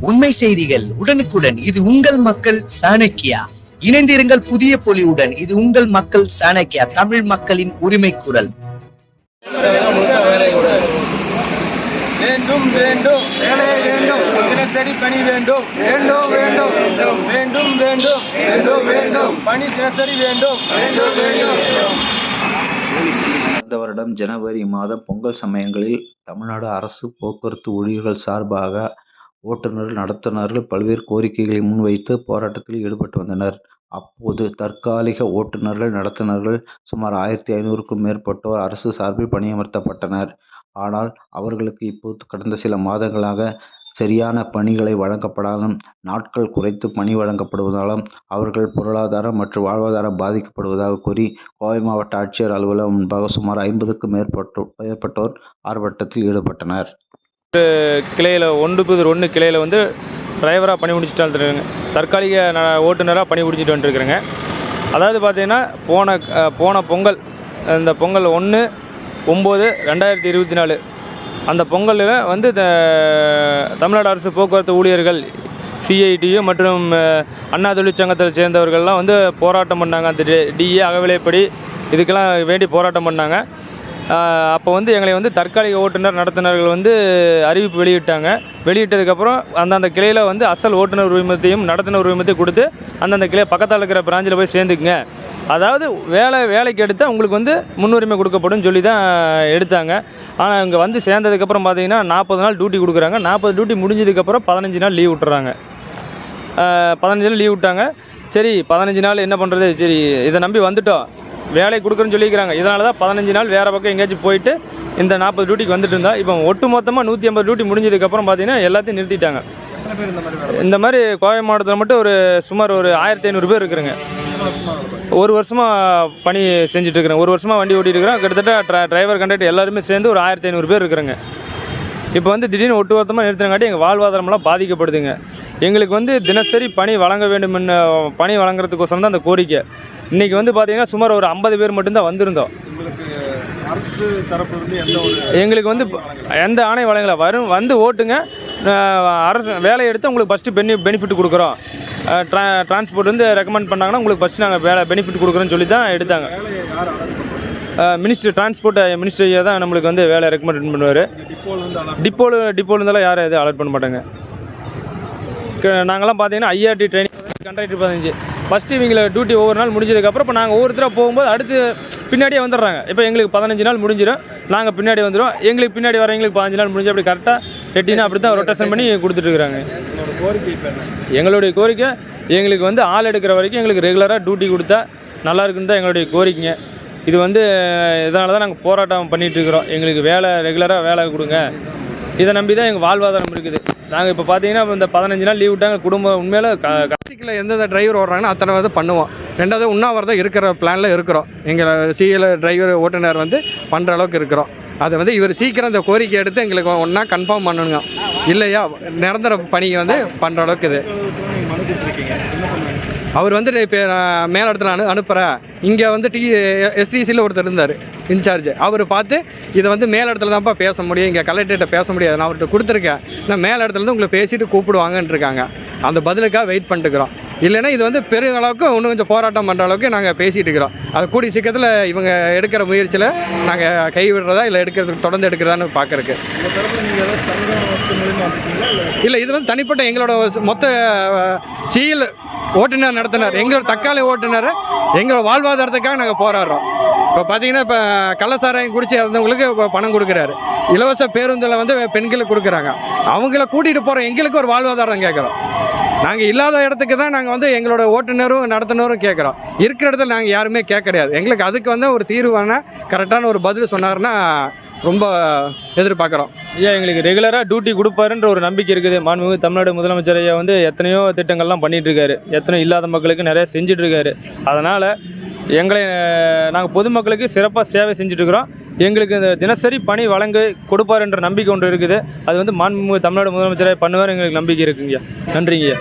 உண்மை செய்திகள் உடனுக்குடன். இது உங்கள் மக்கள் சாணக்கியா? இணைந்திருங்கள் புதிய பொலிவுடன். இது உங்கள் மக்கள் சாணக்கியா? தமிழ் மக்களின் உரிமை குரல். வேண்டும் வேண்டும். வேலை வேண்டும். தினசரி பணி வேண்டும். வேண்டும் வேண்டும். வேண்டும் வேண்டும். வேண்டும் வேண்டும். பணி தினசரி வேண்டும். வேண்டும் வேண்டும். கடந்த வருடம் ஜனவரி மாதம் பொங்கல் சமயங்களில் தமிழ்நாடு அரசு போக்குவரத்து ஊழியர்கள் சார்பாக ஓட்டுநர்கள் நடத்துனர்கள் பல்வேறு கோரிக்கைகளை முன்வைத்து போராட்டத்தில் ஈடுபட்டு வந்தனர். அப்போது தற்காலிக ஓட்டுநர்கள் நடத்துனர்கள் சுமார் ஆயிரத்தி ஐநூறுக்கும் மேற்பட்டோர் அரசு சார்பில் பணியமர்த்தப்பட்டனர். ஆனால் அவர்களுக்கு இப்போது கடந்த சில மாதங்களாக சரியான பணிகளை வழங்கப்படாலும் நாட்கள் குறைத்து பணி வழங்கப்படுவதாலும் அவர்கள் பொருளாதாரம் மற்றும் வாழ்வாதாரம் பாதிக்கப்படுவதாக கூறி கோவை மாவட்ட ஆட்சியர் அலுவலகம் முன்பாக சுமார் ஐம்பதுக்கும் மேற்பட்டோர் மேற்பட்டோர் ஆர்ப்பாட்டத்தில் ஈடுபட்டனர். கிளையில் ஒன்று புதூர் ஒன்று கிளையில் வந்து டிரைவராக பணி முடிச்சுட்டு வந்துருக்காங்க தற்காலிக ஓட்டுநராக பணி முடிச்சுட்டு வந்துருக்குறேங்க. அதாவது பார்த்தீங்கன்னா போன போன பொங்கல் இந்த பொங்கல் ஒன்று ஒம்பது ரெண்டாயிரத்தி இருபத்தி நாலு. அந்த பொங்கலில் வந்து த- தமிழ்நாடு அரசு போக்குவரத்து ஊழியர்கள் சிஐடியு மற்றும் அண்ணா தொழிற்சங்கத்தை சேர்ந்தவர்கள்லாம் வந்து போராட்டம் பண்ணாங்க. அந்த டிஏ அகவிலைப்படி இதுக்கெல்லாம் வேண்டி போராட்டம் பண்ணாங்க. அப்போ வந்து எங்களை வந்து தற்காலிக ஓட்டுநர் நடத்துனர்கள் வந்து அறிவிப்பு வெளியிட்டாங்க. வெளியிட்டதுக்கப்புறம் அந்தந்த கிளையில் வந்து அசல் ஓட்டுநர் உரிமத்தையும் நடத்துனர் உரிமத்தையும் கொடுத்து அந்தந்த கிளை பக்கத்தில் இருக்கிற பிராஞ்சில் போய் சேர்ந்துக்குங்க. அதாவது வேலை வேலைக்கு எடுத்தால் உங்களுக்கு வந்து முன்னுரிமை கொடுக்கப்படும் சொல்லி தான் எடுத்தாங்க. ஆனால் இங்கே வந்து சேர்ந்ததுக்கப்புறம் பார்த்தீங்கன்னா நாற்பது நாள் டியூட்டி கொடுக்குறாங்க. நாற்பது டியூட்டி முடிஞ்சதுக்கப்புறம் பதினஞ்சு நாள் லீவ் விட்டுறாங்க. பதினஞ்சு நாள் லீவ் விட்டாங்க. சரி பதினஞ்சு நாள் என்ன பண்ணுறது சரி இதை நம்பி வந்துட்டோம். வேலை கொடுக்குறேன்னு சொல்லிக்கிறாங்க இதனால தான் பதினஞ்சு நாள் வேறு பக்கம் எங்கேயாச்சும் போயிட்டு இந்த நாற்பது டியூட்டிக்கு வந்துட்டு இருந்தா இப்போ ஒட்டு மொத்தமாக நூற்றி ஐம்பது டியூட்டி முடிஞ்சதுக்கப்புறம் பார்த்தீங்கன்னா எல்லாத்தையும் நிறுத்திட்டாங்க. இந்த மாதிரி கோவை மாவட்டத்தில் மட்டும் ஒரு சுமார் ஒரு ஆயிரத்தி ஐநூறு பேர் இருக்கிறாங்க. ஒரு வருஷமாக பணி செஞ்சுட்டு இருக்கிறேன். ஒரு வருஷமாக வண்டி ஓட்டிட்டு இருக்கிறேன் கிட்டத்தட்ட ட்ர டிரைவர் கண்டக்டர் எல்லாருமே சேர்ந்து ஒரு ஆயிரத்தி ஐநூறு பேர் இருக்கிறாங்க. இப்போ வந்து திடீர்னு ஒட்டுமொத்தமாக நிறுத்தினங்காட்டி எங்கள் வாழ்வாதாரமெல்லாம் பாதிக்கப்படுதுங்க. எங்களுக்கு வந்து தினசரி பணி வழங்க வேண்டும் என்ன பணி வழங்குறதுக்கோசரம் தான் அந்த கோரிக்கை. இன்றைக்கி வந்து பார்த்தீங்கன்னா சுமார் ஒரு ஐம்பது பேர் மட்டும்தான் வந்திருந்தோம். எங்களுக்கு வந்து எந்த ஆணை வழங்கல. வரும் வந்து ஓட்டுங்க. அரசு வேலை எடுத்து உங்களுக்கு ஃபஸ்ட்டு பெனி பெனிஃபிட் கொடுக்குறோம். ட்ரா டிரான்ஸ்போர்ட் வந்து ரெக்கமெண்ட் பண்ணாங்கன்னா உங்களுக்கு ஃபஸ்ட்டு நாங்கள் வேலை பெனிஃபிட் கொடுக்குறோன்னு சொல்லி தான் எடுத்தாங்க மினிஸ்டர் டிரான்ஸ்போர்ட் மினிஸ்டர் ஐயா தான் நம்மளுக்கு வந்து வேலை ரெக்கமெண்ட் பண்ணுவார். டிப்போல இருந்து அலர்ட் யாரும் எதுவும் அலர்ட் பண்ண மாட்டாங்க. நாங்களாம் பார்த்தீங்கன்னா ஐஆர்டி ட்ரைனிங் கண்டக்டர் பதினஞ்சு. ஃபஸ்ட்டு இவங்களை டியூட்டி ஒவ்வொரு நாள் முடிஞ்சதுக்கப்புறம் இப்போ நாங்கள் ஒவ்வொருத்தராக போகும்போது அடுத்து பின்னாடியே வந்துடுறாங்க. இப்போ எங்களுக்கு பதினஞ்சு நாள் முடிஞ்சிடும் நாங்கள் பின்னாடி வந்துடுவோம். எங்களுக்கு பின்னாடி வர எங்களுக்கு பதினஞ்சு நாள் முடிஞ்சு அப்படி கரெக்டாக எட்டினா அப்படி தான் ரொட்டேஷன் பண்ணி கொடுத்துட்ருக்குறாங்க கோரிக்கை எங்களுடைய கோரிக்கை எங்களுக்கு வந்து ஆள் எடுக்கிற வரைக்கும் எங்களுக்கு ரெகுலராக டியூட்டி கொடுத்தா நல்லா இருக்குன்னு தான் எங்களுடைய கோரிக்கைங்க. இது வந்து இதனால தான் நாங்கள் போராட்டம் பண்ணிட்டு இருக்கிறோம். எங்களுக்கு வேலை ரெகுலராக வேலை கொடுங்க. இதை நம்பி தான் எங்கள் வாழ்வாதாரம் இருக்குது. நாங்கள் இப்போ பார்த்தீங்கன்னா இந்த பதினஞ்சு நாள் லீவ் விட்டாங்க குடும்பம் உண்மையில டிஸ்ட்ரிக்டில் எந்தெந்த டிரைவர் ஓடுறாங்கன்னா அத்தனை வந்து பண்ணுவோம். ரெண்டாவது உண்ணாவிரதம் இருக்கிற பிளானில் இருக்கிறோம். எங்கள் சிஎல் டிரைவர் ஓட்டுநர் வந்து பண்ணுற அளவுக்கு இருக்கிறோம். அதை வந்து இவர் சீக்கிரம் இந்த கோரிக்கை எடுத்து எங்களுக்கு ஒன்றா கன்ஃபார்ம் பண்ணணுங்க. இல்லையா? நிரந்தர பணியை வந்து பண்ணுற அளவுக்கு இது. அவர் வந்து இப்போ மேல் இடத்துல அனு அனுப்புகிறேன் இங்கே வந்து டி எஸ்டிசியில் ஒருத்தர் இருந்தார் இன்சார்ஜ் அவர் பார்த்து இதை வந்து மேலிடத்துல தான்ப்பா பேச முடியும் இங்கே கலெக்டர்கிட்ட பேச முடியாது நான் அவர்கிட்ட கொடுத்துருக்கேன். நான் மேல் இடத்துல உங்களை பேசிட்டு கூப்பிடுவாங்கன்னு இருக்காங்க. அந்த பதிலுக்காக வெயிட் பண்ணிட்டுக்கிறோம். இல்லைன்னா இது வந்து பெரிய அளவுக்கு இன்னும் கொஞ்சம் போராட்டம் பண்ணுற அளவுக்கு நாங்கள் பேசிகிட்டு இருக்கிறோம். அது கூடி சீக்கிரத்தில் இவங்க எடுக்கிற முயற்சியில் நாங்கள் கைவிடுறதா இல்லை எடுக்கிறதுக்கு தொடர்ந்து எடுக்கிறதான்னு பார்க்கறக்கு இல்லை இது வந்து தனிப்பட்ட எங்களோட மொத்த சீல் ஓட்டுநர் நடத்தினார். எங்களோட தக்காளி ஓட்டுநர் எங்களோட வாழ்வாதாரத்துக்காக நாங்கள் போராடுறோம். இப்போ பார்த்தீங்கன்னா இப்போ கள்ளசாராயம் குடிச்சு இறந்தவங்களுக்கு இப்போ பணம் கொடுக்குறாரு. இலவச பேருந்தில் வந்து பெண்களுக்கு கொடுக்குறாங்க. அவங்கள கூட்டிகிட்டு போகிற எங்களுக்கு ஒரு வாழ்வாதாரம் கேட்குறோம் நாங்கள் இல்லாத இடத்துக்கு தான் நாங்கள் வந்து எங்களோட ஓட்டுநரும் நடத்துனரும் கேட்குறோம் இருக்கிற இடத்துல நாங்கள் யாருமே கேட்க கிடையாது. எங்களுக்கு அதுக்கு வந்து ஒரு தீர்வான கரெக்டான ஒரு பதில் சொன்னார்னா ரொம்ப எதிர்பார்க்குறோம். ஐயா எங்களுக்கு ரெகுலராக டியூட்டி கொடுப்பாருன்ற ஒரு நம்பிக்கை இருக்குது. மாண்புமிகு தமிழ்நாடு முதலமைச்சர் ஐயா வந்து எத்தனையோ திட்டங்கள்லாம் பண்ணிகிட்ருக்காரு இருக்காரு எத்தனையோ இல்லாத மக்களுக்கு நிறைய செஞ்சிட்ருக்காரு அதனால் எங்களை நாங்கள் பொதுமக்களுக்கு சிறப்பாக சேவை செஞ்சுட்ருக்குறோம் எங்களுக்கு இந்த தினசரி பணி வழங்க கொடுப்பாருன்ற நம்பிக்கை ஒன்று இருக்குது. அது வந்து மாண்புமிகு தமிழ்நாடு முதலமைச்சராக பண்ணுவார் எங்களுக்கு நம்பிக்கை இருக்குங்கய்யா. நன்றிங்கய்யா.